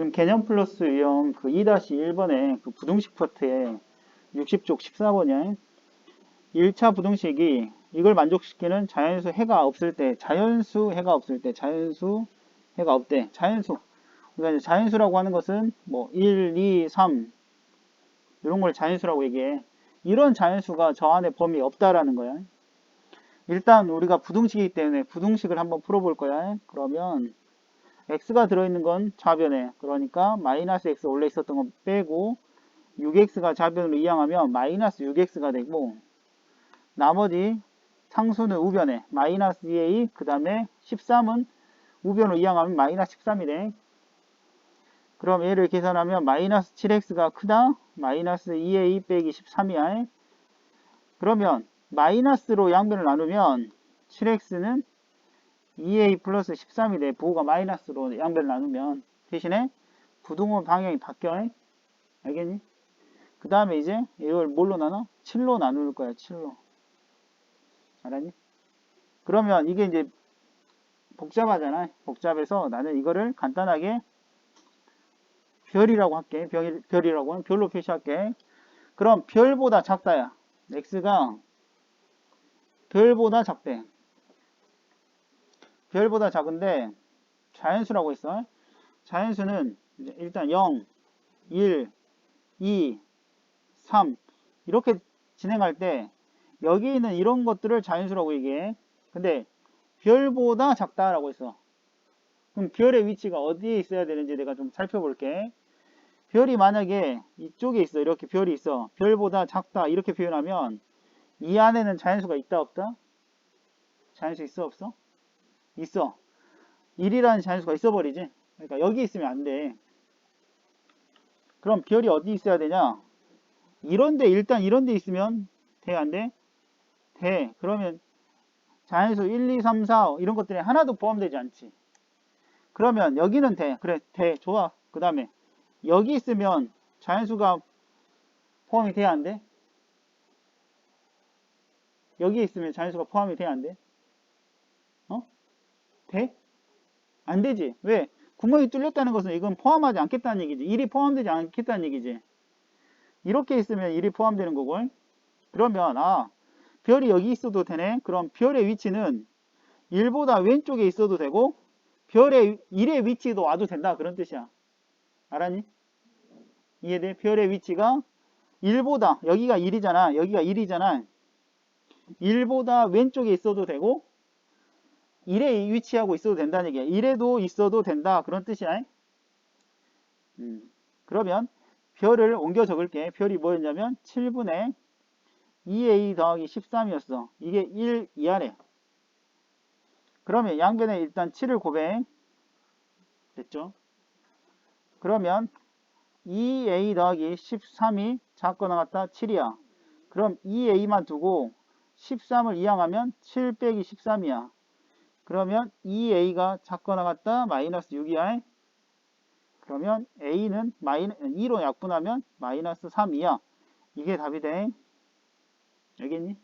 지금 개념 플러스 유형 그 2-1번에 그 부등식 파트에 60쪽 14번이야. 1차 부등식이 이걸 만족시키는 자연수 해가 없을 때, 자연수 해가 없을 때, 자연수 해가 없대. 자연수. 그러니까 자연수라고 하는 것은 뭐 1, 2, 3 이런 걸 자연수라고 얘기해. 이런 자연수가 저 안에 범위 없다라는 거야. 일단 우리가 부등식이기 때문에 부등식을 한번 풀어볼 거야. 그러면 x가 들어있는 건 좌변에 그러니까 마이너스 x 원래 있었던 건 빼고 6x가 좌변으로 이항하면 마이너스 6x가 되고 나머지 상수는 우변에 마이너스 2a 그 다음에 13은 우변으로 이항하면 마이너스 13이 돼. 그럼 얘를 계산하면 마이너스 7x가 크다 마이너스 2a 빼기 13이야. 그러면 마이너스로 양변을 나누면 7x는 2a 플러스 13이 돼. 부호가 마이너스로 양변을 나누면 대신에 부등호 방향이 바뀌어. 알겠니? 그 다음에 이제 이걸 뭘로 나눠? 7로 나눌 거야. 7로. 알았니? 그러면 이게 이제 복잡하잖아. 복잡해서 나는 이거를 간단하게 별이라고 할게. 별, 별이라고 하면 별로 표시할게. 그럼 별보다 작다야. x가 별보다 작대. 별보다 작은데 자연수라고 있어. 자연수는 일단 0, 1, 2, 3 이렇게 진행할 때 여기 있는 이런 것들을 자연수라고 얘기해. 근데 별보다 작다라고 했어. 그럼 별의 위치가 어디에 있어야 되는지 내가 좀 살펴볼게. 별이 만약에 이쪽에 있어. 이렇게 별이 있어. 별보다 작다. 이렇게 표현하면 이 안에는 자연수가 있다 없다? 자연수 있어 없어? 있어. 1이라는 자연수가 있어 버리지. 그러니까 여기 있으면 안 돼. 그럼 별이 어디 있어야 되냐? 이런데 일단 이런데 있으면 돼 안 돼? 돼. 그러면 자연수 1, 2, 3, 4 이런 것들이 하나도 포함되지 않지. 그러면 여기는 돼. 그래 돼. 좋아. 그 다음에 여기 있으면 자연수가 포함이 돼야 안 돼? 여기 있으면 자연수가 포함이 돼야 안 돼? 어? 돼? 안 되지. 왜? 구멍이 뚫렸다는 것은 이건 포함하지 않겠다는 얘기지. 1이 포함되지 않겠다는 얘기지. 이렇게 있으면 1이 포함되는 거고. 그러면 아 별이 여기 있어도 되네. 그럼 별의 위치는 1보다 왼쪽에 있어도 되고 별의 1의 위치도 와도 된다. 그런 뜻이야. 알았니? 이해돼? 별의 위치가 1보다 여기가 1이잖아. 여기가 1이잖아. 1보다 왼쪽에 있어도 되고 1에 위치하고 있어도 된다는 얘기야. 1에도 있어도 된다. 그런 뜻이야. 음, 그러면 별을 옮겨 적을게. 별이 뭐였냐면 7분의 2a 더하기 13이었어. 이게 1 이하래. 그러면 양변에 일단 7을 고백. 됐죠? 그러면 2a 더하기 13이 작거나 같다 7이야. 그럼 2a만 두고 13을 이항하면 7 빼기 13이야. 그러면 2a가 작거나 같다 마이너스 6이야. 그러면 a는 마이너, 2로 약분하면 마이너스 3이야. 이게 답이 돼. 알겠니?